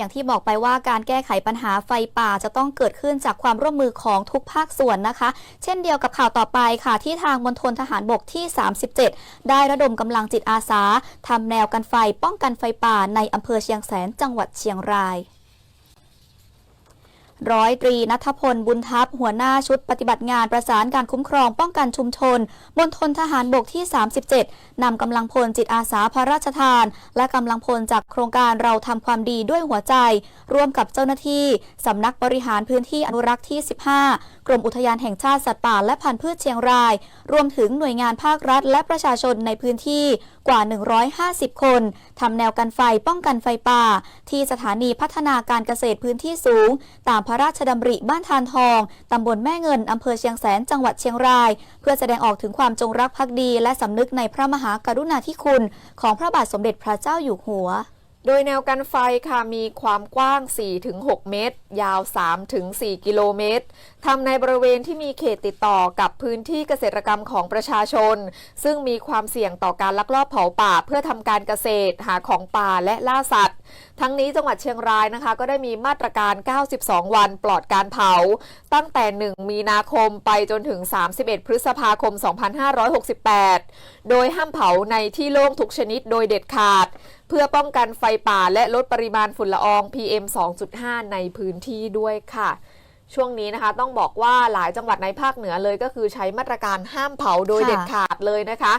อย่างที่บอกไปว่าการแก้ไขปัญหาไฟป่าจะต้องเกิดขึ้นจากความร่วมมือของทุกภาคส่วนนะคะ เช่นเดียวกับข่าวต่อไปค่ะ ที่ทางมณฑลทหารบกที่ 37 ได้ระดมกำลังจิตอาสาทำแนวกันไฟป้องกันไฟป่าในอำเภอเชียงแสนจังหวัดเชียงราย ร้อยตรีนัทพลบุญทัพหัวหน้าชุดปฏิบัติงานประสานการคุ้มครองป้องกันชุมชนมณฑลทหารบกที่ 37 นำกำลังพลจิตอาสาพระราชทาน และกำลังพลจากโครงการเราทำความดีด้วยหัวใจ ร่วมกับเจ้าหน้าที่สำนักบริหารพื้นที่อนุรักษ์ที่ 15 กรมอุทยานแห่งชาติสัตว์ป่าและพันธุ์พืชเชียงราย รวมถึงหน่วยงานภาครัฐ และประชาชนในพื้นที่กว่า 150 คนทำแนวกันไฟป้องกันไฟป่า ที่สถานีพัฒนาการเกษตรพื้นที่สูง ตามระราชดำริบ้านทานทอง ตำบลแม่เงิน อำเภอเชียงแสน จังหวัดเชียงราย เพื่อแสดงออกถึงความจงรักภักดี และสำนึกในพระมหากรุณาธิคุณ ของพระบาทสมเด็จพระเจ้าอยู่หัว โดยแนวกันไฟค่ะมีความกว้าง 4-6 เมตร ยาว 3-4 กิโลเมตรทำในบริเวณที่มีเขตติดต่อกับพื้นที่เกษตรกรรมของประชาชน ซึ่งมีความเสี่ยงต่อการลักลอบเผาป่า เพื่อทำการเกษตร หาของป่าและล่าสัตว์ ทั้งนี้จังหวัดเชียงรายนะคะ ก็ได้มีมาตรการ 92 วันปลอดการเผา ตั้งแต่ 1 มีนาคมไปจนถึง 31 พฤษภาคม 2568 โดยห้ามเผาในที่โล่งทุกชนิดโดยเด็ดขาด เพื่อป้องกันไฟป่าและลดปริมาณฝุ่นละออง PM 2.5 ในพื้นที่ด้วยค่ะ ช่วงนี้นะคะต้องบอกว่าหลายจังหวัดในภาคเหนือเลยก็คือใช้มาตรการห้ามเผาโดยค่ะ เด็ดขาดเลยนะคะ